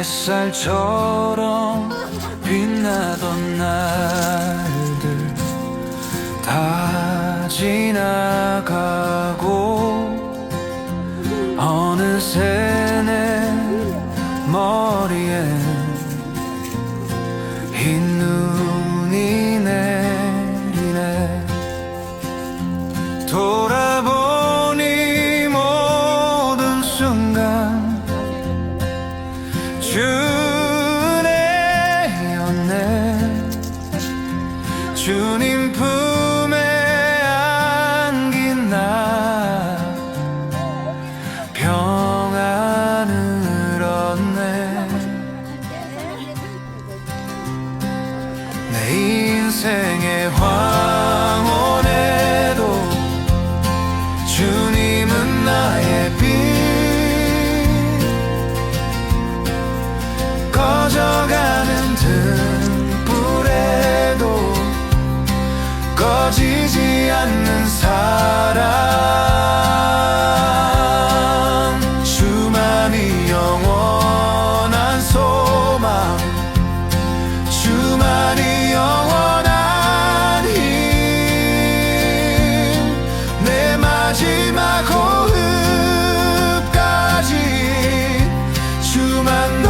햇살처럼 빛나던 날들 다 지나가고 어느새 내 머리에 흰 눈이 내리네. 돌 순간 주네였네. 주님 품에 안긴 나. 평안을 얻네. 내 인생의 황 커져가는 등불에도 꺼지지 않는 사랑. 주만이 영원한 소망. 주만이 영원한 힘 내 마지막 호흡까지 주만도